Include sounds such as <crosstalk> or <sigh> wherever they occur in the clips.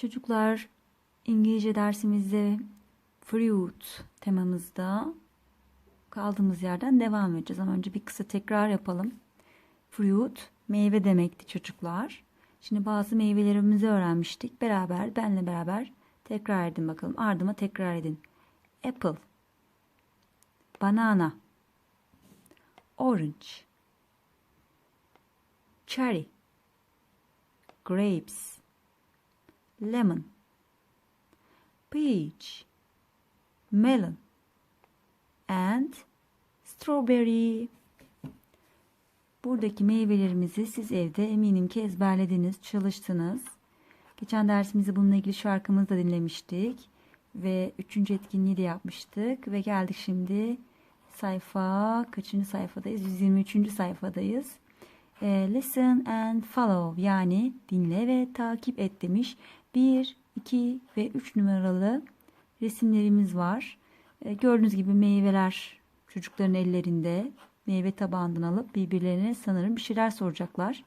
Çocuklar İngilizce dersimizde fruit temamızda kaldığımız yerden devam edeceğiz. Ama önce bir kısa tekrar yapalım. Fruit meyve demekti çocuklar. Şimdi bazı meyvelerimizi öğrenmiştik. Beraber benle beraber tekrar edin bakalım. Ardıma tekrar edin. Apple banana orange cherry grapes lemon, peach, melon, and strawberry. Buradaki meyvelerimizi siz evde eminim ki ezberlediniz, çalıştınız. Geçen dersimizde bununla ilgili şarkımızı da dinlemiştik. Ve üçüncü etkinliği de yapmıştık. Ve geldik şimdi sayfa, kaçıncı sayfadayız? 123. sayfadayız. E, listen and follow yani dinle ve takip et demiş. 1, 2 ve 3 numaralı resimlerimiz var. E, gördüğünüz gibi meyveler çocukların ellerinde meyve tabağından alıp birbirlerine sanırım bir şeyler soracaklar.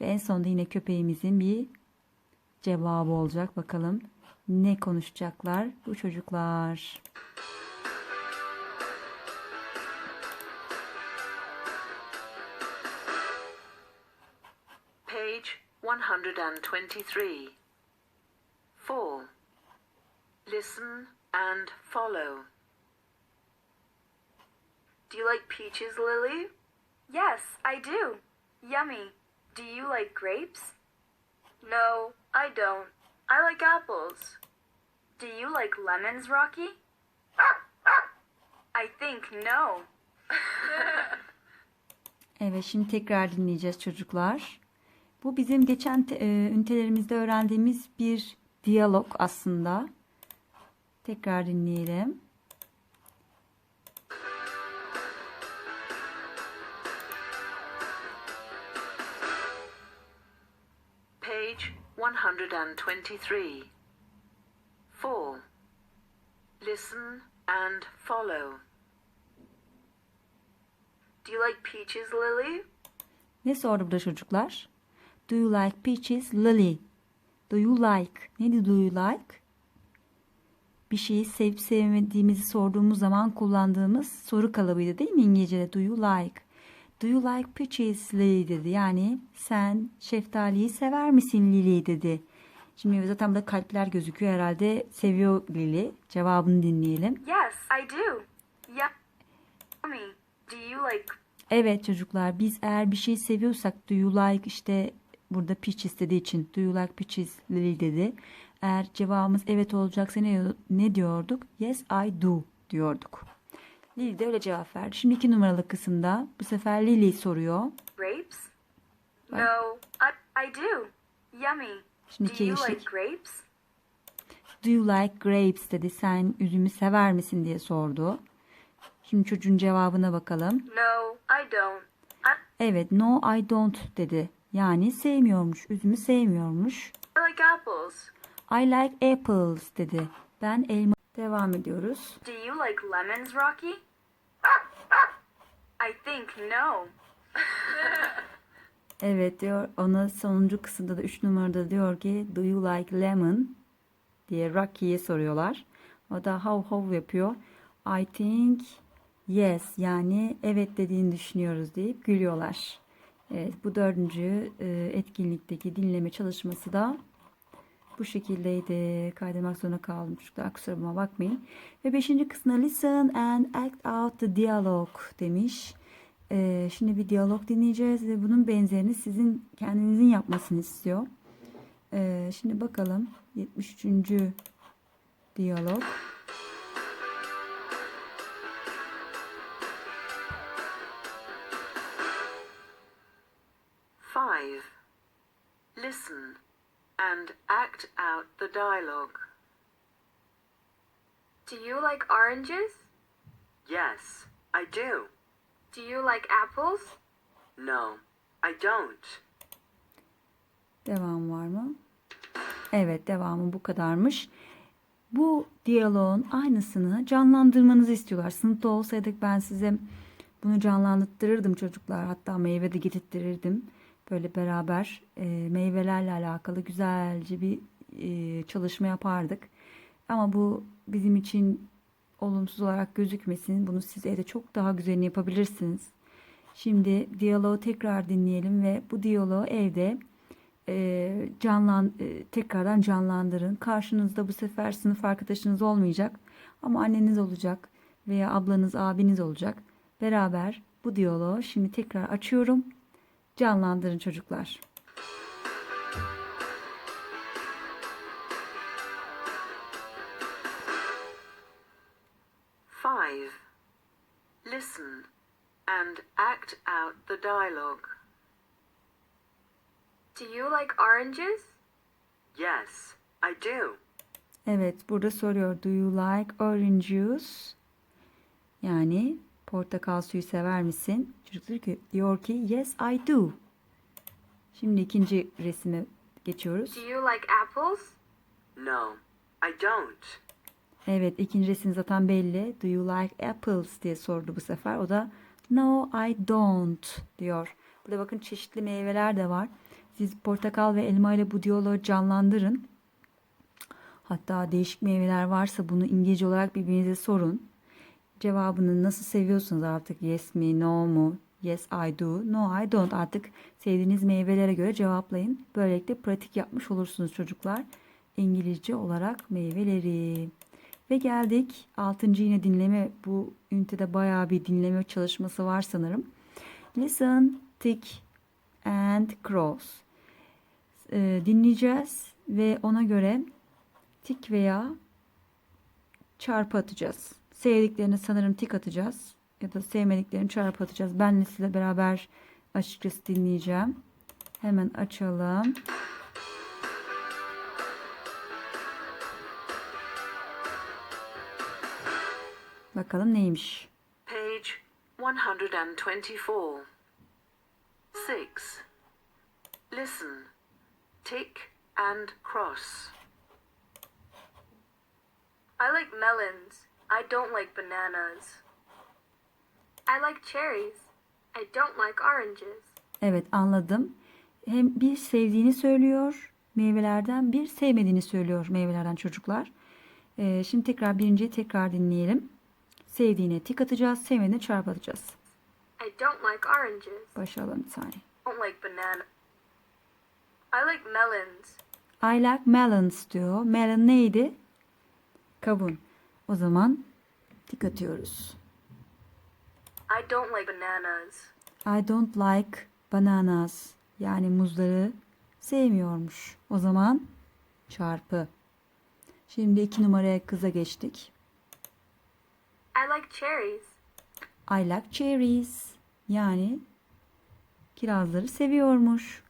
Ve en sonunda yine köpeğimizin bir cevabı olacak. Bakalım ne konuşacaklar bu çocuklar. Page 123. 4. Listen and follow. Do you like peaches, Lily? Yes, I do. Yummy. Do you like grapes? No, I don't. I like apples. Do you like lemons, Rocky? <laughs> I think no. <laughs> Evet şimdi tekrar dinleyeceğiz çocuklar. Bu bizim geçen e, ünitelerimizde öğrendiğimiz bir diyalog aslında. Tekrar dinleyelim. Page 123. 4. Listen and follow. Do you like peaches, Lily? Ne sordu burada çocuklar? Do you like peaches, Lily? Do you like? Ne do you like? Bir şeyi sevip sevmediğimizi sorduğumuz zaman kullandığımız soru kalıbıydı değil mi İngilizce'de? Do you like? Do you like peaches, Lily dedi. Yani sen şeftaliyi sever misin Lily dedi. Şimdi zaten burada kalpler gözüküyor herhalde. Seviyor Lily. Cevabını dinleyelim. Yes, I do. Yummy. Do you like Evet çocuklar biz eğer bir şey seviyorsak do you like işte burada peaches dediği için do you like peaches Lily dedi. Eğer cevabımız evet olacaksa ne, ne diyorduk? Yes I do diyorduk. Lily de öyle cevap verdi. Şimdi iki numaralı kısımda bu sefer Lily soruyor. grapes? No, I, I do. Yummy. Şimdi Do you like çeliştik. grapes? Do you like grapes dedi. Sen üzümü sever misin diye sordu. Şimdi çocuğun cevabına bakalım. No, I don't. I, Evet no I don't dedi. Yani sevmiyormuş. Üzümü sevmiyormuş. I like apples. I like apples dedi. Ben elma devam ediyoruz. Do you like lemons, Rocky? I think no. <laughs> Evet diyor. Ona sonuncu kısımda da 3 numarada diyor ki do you like lemon diye Rocky'ye soruyorlar. O da how how yapıyor. I think yes yani evet dediğini düşünüyoruz deyip gülüyorlar. Evet bu dördüncü e, etkinlikteki dinleme çalışması da bu şekildeydi. Kaydırmak zorunda kaldım çocuklar kusuruma bakmayın. Ve beşinci kısmına listen and act out the dialogue demiş. Ee, şimdi bir diyalog dinleyeceğiz ve bunun benzerini sizin kendinizin yapmasını istiyor. Ee, şimdi bakalım 73. diyalog. And act out the dialogue. Do you like oranges? Yes, I do. Do you like apples? No, I don't. Devam var mı? Evet devamı bu kadarmış. Bu diyaloğun aynısını canlandırmanızı istiyorlar. Sınıfta olsaydık ben size bunu canlandırırdım çocuklar. Hatta meyve de getirttirirdim. Böyle beraber e, meyvelerle alakalı güzelce bir e, çalışma yapardık. Ama bu bizim için olumsuz olarak gözükmesin. Bunu siz evde çok daha güzelini yapabilirsiniz. Şimdi diyaloğu tekrar dinleyelim ve bu diyaloğu evde e, canlan e, tekrardan canlandırın. Karşınızda bu sefer sınıf arkadaşınız olmayacak ama anneniz olacak veya ablanız, abiniz olacak. Beraber bu diyaloğu şimdi tekrar açıyorum. Canlandırın çocuklar. Five. Listen and act out the dialogue. Do you like oranges? Yes, I do. Evet, burada soruyor. Do you like orange juice? Yani portakal suyu sever misin? Çocuk diyor ki, diyor ki yes I do. Şimdi ikinci resime geçiyoruz. Do you like apples? No, I don't. Evet, ikinci resim zaten belli. Do you like apples diye sordu bu sefer. O da no I don't diyor. Burada bakın çeşitli meyveler de var. Siz portakal ve elma ile bu diyaloğu canlandırın. Hatta değişik meyveler varsa bunu İngilizce olarak birbirinize sorun. Cevabını nasıl seviyorsunuz artık yes mi, no mu, yes I do, no I don't artık sevdiğiniz meyvelere göre cevaplayın. Böylelikle pratik yapmış olursunuz çocuklar. İngilizce olarak meyveleri. Ve geldik 6. yine dinleme bu ünitede bayağı bir dinleme çalışması var sanırım. Listen, tick and cross. Ee, dinleyeceğiz ve ona göre tik veya çarpı atacağız. Sevdiklerini sanırım tik atacağız ya da sevmediklerini çarpı atacağız. Ben de sizle beraber açıkçası dinleyeceğim. Hemen açalım. Bakalım neymiş. Page 124. 6. Listen, tick and cross. I like melons. I don't like bananas. I like cherries. I don't like oranges. Evet anladım. Hem bir sevdiğini söylüyor meyvelerden bir sevmediğini söylüyor meyvelerden çocuklar. Ee, şimdi tekrar birinciyi tekrar dinleyelim. Sevdiğine tik atacağız, sevmediğine çarpı atacağız. I don't like oranges. Başlayalım bir saniye. don't like banana. I like melons. I like melons diyor. Melon neydi? Kavun. O zaman tik atıyoruz. I don't like bananas. I don't like bananas. Yani muzları sevmiyormuş. O zaman çarpı. Şimdi iki numaraya kıza geçtik. I like cherries. I like cherries. Yani kirazları seviyormuş.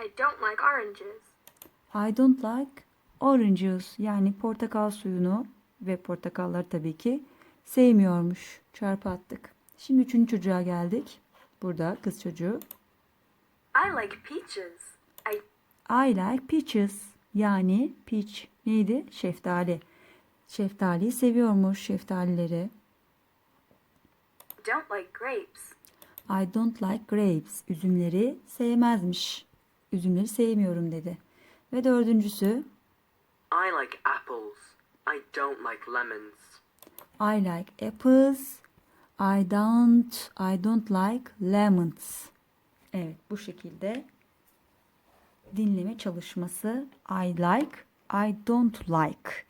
I don't like oranges. I don't like orange juice. Yani portakal suyunu ve portakalları tabii ki sevmiyormuş. Çarpı attık. Şimdi üçüncü çocuğa geldik. Burada kız çocuğu. I like peaches. I I like peaches. Yani peach neydi? Şeftali. Şeftaliyi seviyormuş şeftalileri. don't like grapes. I don't like grapes. Üzümleri sevmezmiş. Üzümleri sevmiyorum dedi. Ve dördüncüsü I like apples. I don't like lemons. I like apples. I don't I don't like lemons. Evet bu şekilde dinleme çalışması I like I don't like.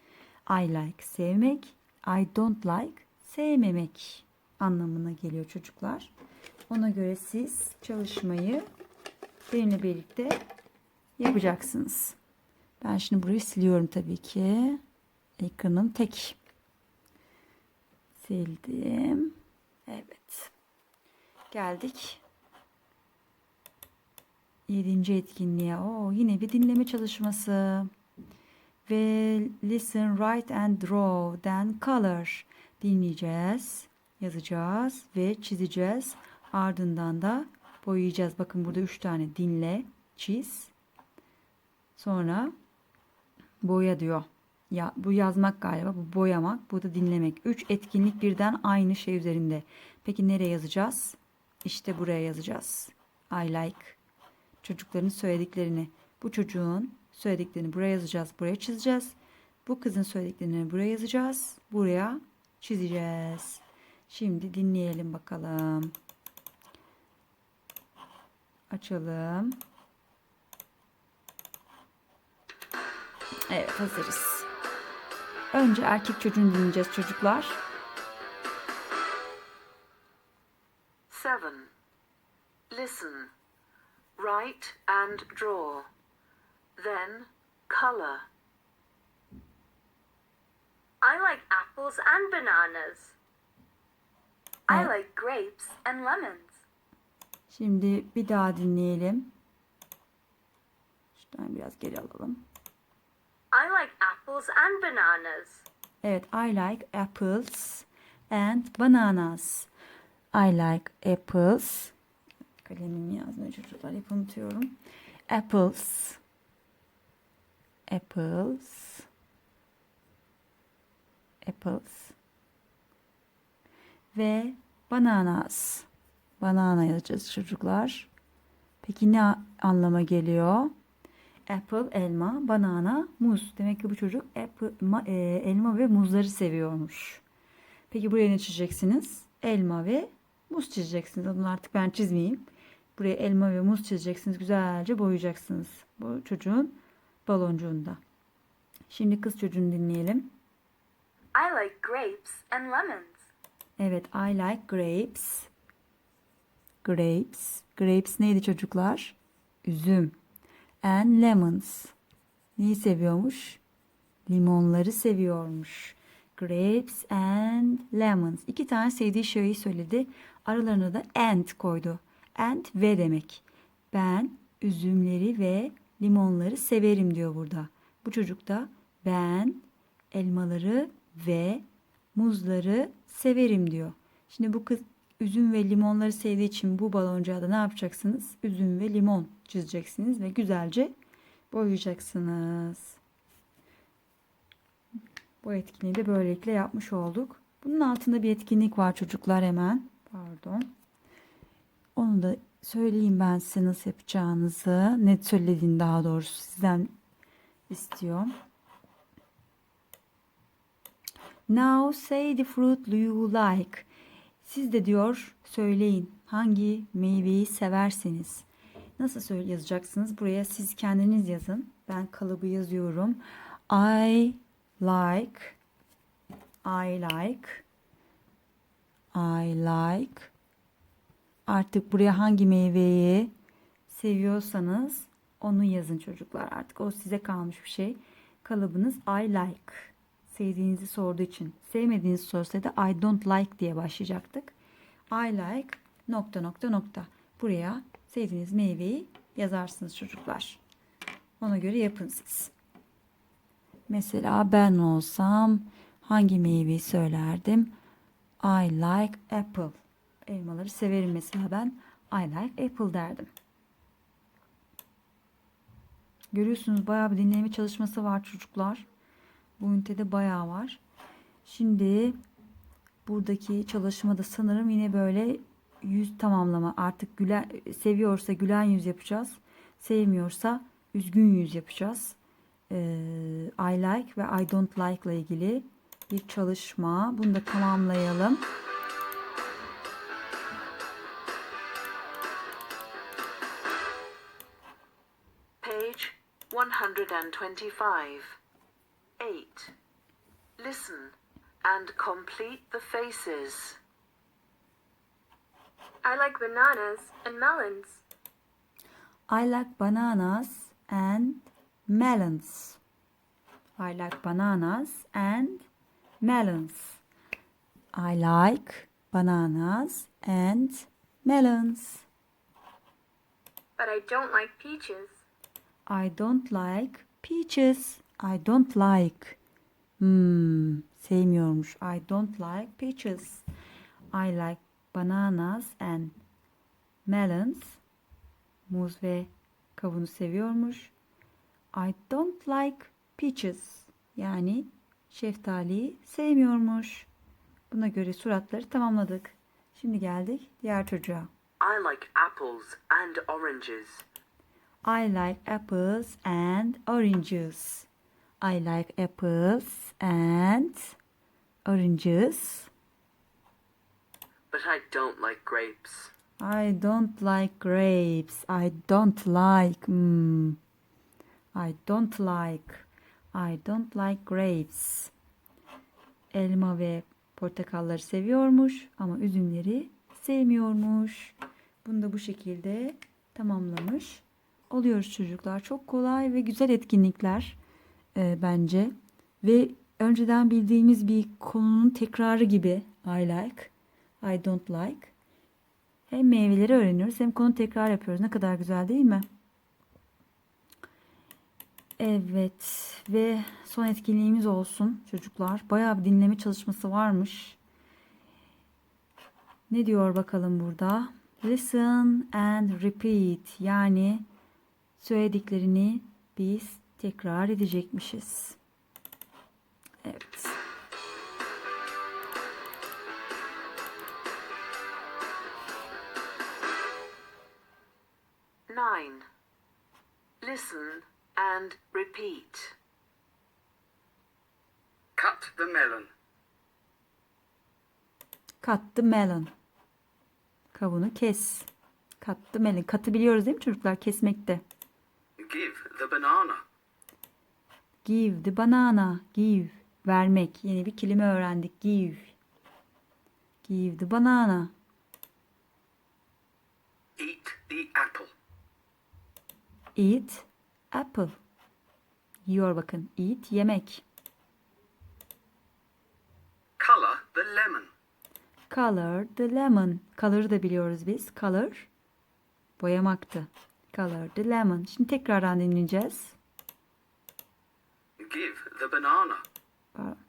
I like sevmek, I don't like sevmemek anlamına geliyor çocuklar. Ona göre siz çalışmayı benimle birlikte yapacaksınız. Ben şimdi burayı siliyorum tabii ki. Ekranım tek. Sildim. Evet. Geldik. Yedinci etkinliğe. Oo, yine bir dinleme çalışması. Ve listen, write and draw, then color. Dinleyeceğiz, yazacağız ve çizeceğiz. Ardından da boyayacağız. Bakın burada üç tane dinle, çiz. Sonra boya diyor. Ya bu yazmak galiba, bu boyamak, bu da dinlemek. Üç etkinlik birden aynı şey üzerinde. Peki nereye yazacağız? İşte buraya yazacağız. I like. Çocukların söylediklerini. Bu çocuğun söylediklerini buraya yazacağız, buraya çizeceğiz. Bu kızın söylediklerini buraya yazacağız, buraya çizeceğiz. Şimdi dinleyelim bakalım. Açalım. Evet hazırız. Önce erkek çocuğunu dinleyeceğiz çocuklar. Seven. Listen. Write and draw. Then color. I like apples and bananas. I like grapes and lemons. Şimdi bir daha dinleyelim. Şuradan biraz geri alalım. I like apples and bananas. Evet, I like apples and bananas. I like apples. Kalemim yazmıyor çocuklar, hep unutuyorum. Apples. Apples. Apples. Ve bananas. Banana yazacağız çocuklar. Peki ne anlama geliyor? Apple elma, banana muz. Demek ki bu çocuk apple, ma- e, elma ve muzları seviyormuş. Peki buraya ne çizeceksiniz? Elma ve muz çizeceksiniz. Bunu artık ben çizmeyeyim. Buraya elma ve muz çizeceksiniz. Güzelce boyayacaksınız. Bu çocuğun baloncuğunda. Şimdi kız çocuğunu dinleyelim. I like grapes and lemons. Evet, I like grapes. Grapes. Grapes neydi çocuklar? Üzüm. And lemons. Neyi seviyormuş? Limonları seviyormuş. Grapes and lemons. İki tane sevdiği şeyi söyledi. Aralarına da and koydu. And ve demek. Ben üzümleri ve limonları severim diyor burada. Bu çocuk da ben elmaları ve muzları severim diyor. Şimdi bu kız üzüm ve limonları sevdiği için bu baloncuğa da ne yapacaksınız? Üzüm ve limon çizeceksiniz ve güzelce boyayacaksınız. Bu etkinliği de böylelikle yapmış olduk. Bunun altında bir etkinlik var çocuklar hemen. Pardon. Onu da söyleyeyim ben size nasıl yapacağınızı. Net söylediğini daha doğrusu sizden istiyorum. Now say the fruit you like. Siz de diyor söyleyin hangi meyveyi severseniz. Nasıl yazacaksınız? Buraya siz kendiniz yazın. Ben kalıbı yazıyorum. I like I like I like Artık buraya hangi meyveyi seviyorsanız onu yazın çocuklar. Artık o size kalmış bir şey. Kalıbınız I like. Sevdiğinizi sorduğu için. Sevmediğinizi sorsaydı I don't like diye başlayacaktık. I like nokta nokta nokta. Buraya sevdiğiniz meyveyi yazarsınız çocuklar. Ona göre yapın siz. Mesela ben olsam hangi meyveyi söylerdim? I like apple. Elmaları severim mesela ben. I like apple derdim. Görüyorsunuz bayağı bir dinleme çalışması var çocuklar. Bu ünitede bayağı var. Şimdi buradaki çalışmada sanırım yine böyle yüz tamamlama. Artık gülen, seviyorsa gülen yüz yapacağız. Sevmiyorsa üzgün yüz yapacağız. Ee, I like ve I don't like ile ilgili bir çalışma. Bunu da tamamlayalım. Page 125. 8. Listen and complete the faces. I like bananas and melons. I like bananas and melons. I like bananas and melons. I like bananas and melons. But I don't like peaches. I don't like peaches. I don't like. Hmm, sevmiyormuş. I don't like peaches. I like bananas and melons. Muz ve kavunu seviyormuş. I don't like peaches. Yani şeftaliyi sevmiyormuş. Buna göre suratları tamamladık. Şimdi geldik diğer çocuğa. I like apples and oranges. I like apples and oranges. I like apples and oranges. But I don't like grapes. I don't like grapes. I don't like. Hmm. I don't like. I don't like grapes. Elma ve portakalları seviyormuş ama üzümleri sevmiyormuş. Bunu da bu şekilde tamamlamış oluyoruz çocuklar. Çok kolay ve güzel etkinlikler e, bence. Ve önceden bildiğimiz bir konunun tekrarı gibi I like, I don't like. Hem meyveleri öğreniyoruz hem konu tekrar yapıyoruz. Ne kadar güzel değil mi? Evet ve son etkinliğimiz olsun çocuklar. Bayağı bir dinleme çalışması varmış. Ne diyor bakalım burada? Listen and repeat. Yani söylediklerini biz tekrar edecekmişiz. Evet. Nine. Listen and repeat. Cut the melon. Cut the melon. Kavunu kes. Cut the melon. Katı biliyoruz değil mi çocuklar? Kesmekte. Give the banana. Give the banana. Give. Vermek. Yeni bir kelime öğrendik. Give. Give the banana. Eat the apple. Eat apple. Yiyor bakın. Eat yemek. Color the lemon. Color the lemon. Color'ı da biliyoruz biz. Color boyamaktı. Color the lemon. Şimdi tekrardan dinleyeceğiz. Give the banana.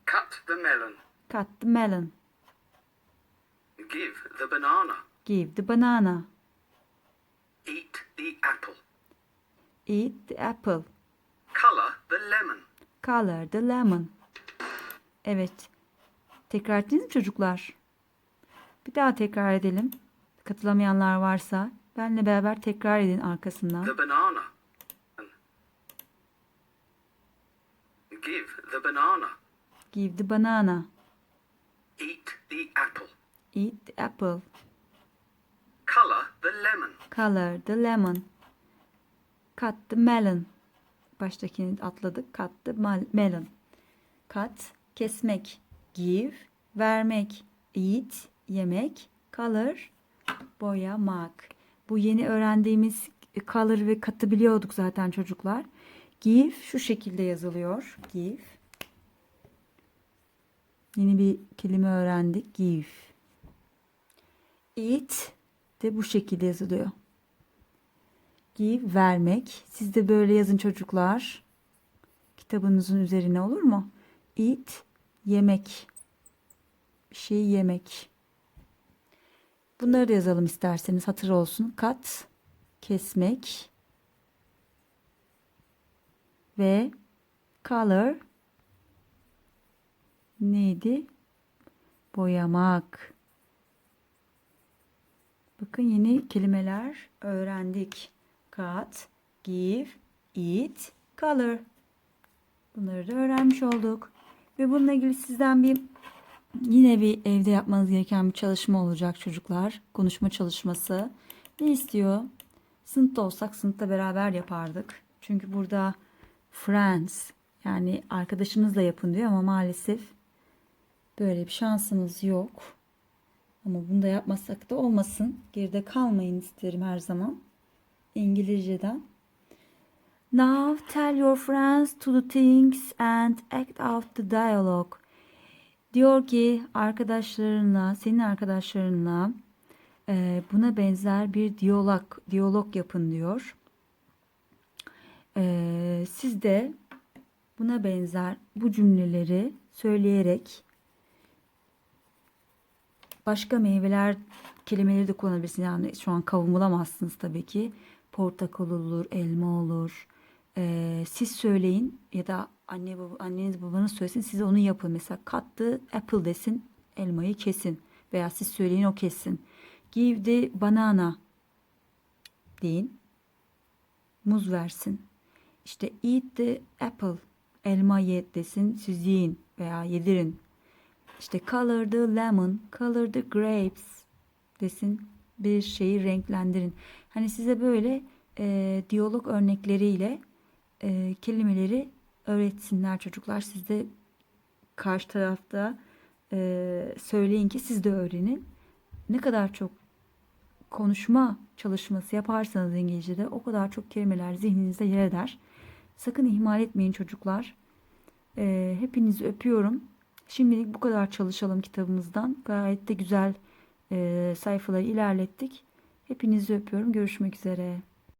Cut the melon. Cut the melon. Give the banana. Give the banana. Eat the apple. Eat the apple. Color the lemon. Color the lemon. Evet. Tekrar ettiniz mi çocuklar? Bir daha tekrar edelim. Katılamayanlar varsa benle beraber tekrar edin arkasından. The banana. Give the banana. Give the banana. Eat the apple. Eat the apple. Color the lemon. Color the lemon. Cut the melon. Baştakini atladık. Cut the melon. Cut, kesmek. Give, vermek. Eat, yemek. Color, boyamak. Bu yeni öğrendiğimiz color ve cut'ı biliyorduk zaten çocuklar. Give şu şekilde yazılıyor. Give. Yeni bir kelime öğrendik. Give. Eat de bu şekilde yazılıyor. Give vermek. Siz de böyle yazın çocuklar. Kitabınızın üzerine olur mu? Eat yemek. Bir şey yemek. Bunları da yazalım isterseniz hatır olsun. Cut kesmek ve color neydi? Boyamak. Bakın yeni kelimeler öğrendik. Cut, give, eat, color. Bunları da öğrenmiş olduk. Ve bununla ilgili sizden bir yine bir evde yapmanız gereken bir çalışma olacak çocuklar. Konuşma çalışması. Ne istiyor? Sınıfta olsak sınıfta beraber yapardık. Çünkü burada friends yani arkadaşınızla yapın diyor ama maalesef böyle bir şansımız yok. Ama bunu da yapmasak da olmasın. Geride kalmayın isterim her zaman. İngilizceden. Now tell your friends to do things and act out the dialogue. Diyor ki arkadaşlarınla, senin arkadaşlarınla buna benzer bir diyalog, diyalog yapın diyor. E, siz de buna benzer bu cümleleri söyleyerek başka meyveler kelimeleri de kullanabilirsiniz. Yani şu an kavun bulamazsınız tabii ki. Portakal olur, elma olur. Ee, siz söyleyin ya da anne baba, anneniz babanız söylesin siz onu yapın. Mesela the apple desin elmayı kesin. Veya siz söyleyin o kessin. Give the banana deyin. muz versin. İşte eat the apple. Elma ye desin. Siz yiyin veya yedirin. İşte color the lemon, color the grapes desin. Bir şeyi renklendirin. Hani size böyle e, diyalog örnekleriyle e, kelimeleri öğretsinler çocuklar. Siz de karşı tarafta e, söyleyin ki siz de öğrenin. Ne kadar çok konuşma çalışması yaparsanız İngilizce'de o kadar çok kelimeler zihninizde yer eder. Sakın ihmal etmeyin çocuklar. E, hepinizi öpüyorum. Şimdilik bu kadar çalışalım kitabımızdan. Gayet de güzel e, sayfaları ilerlettik. Hepinizi öpüyorum. Görüşmek üzere.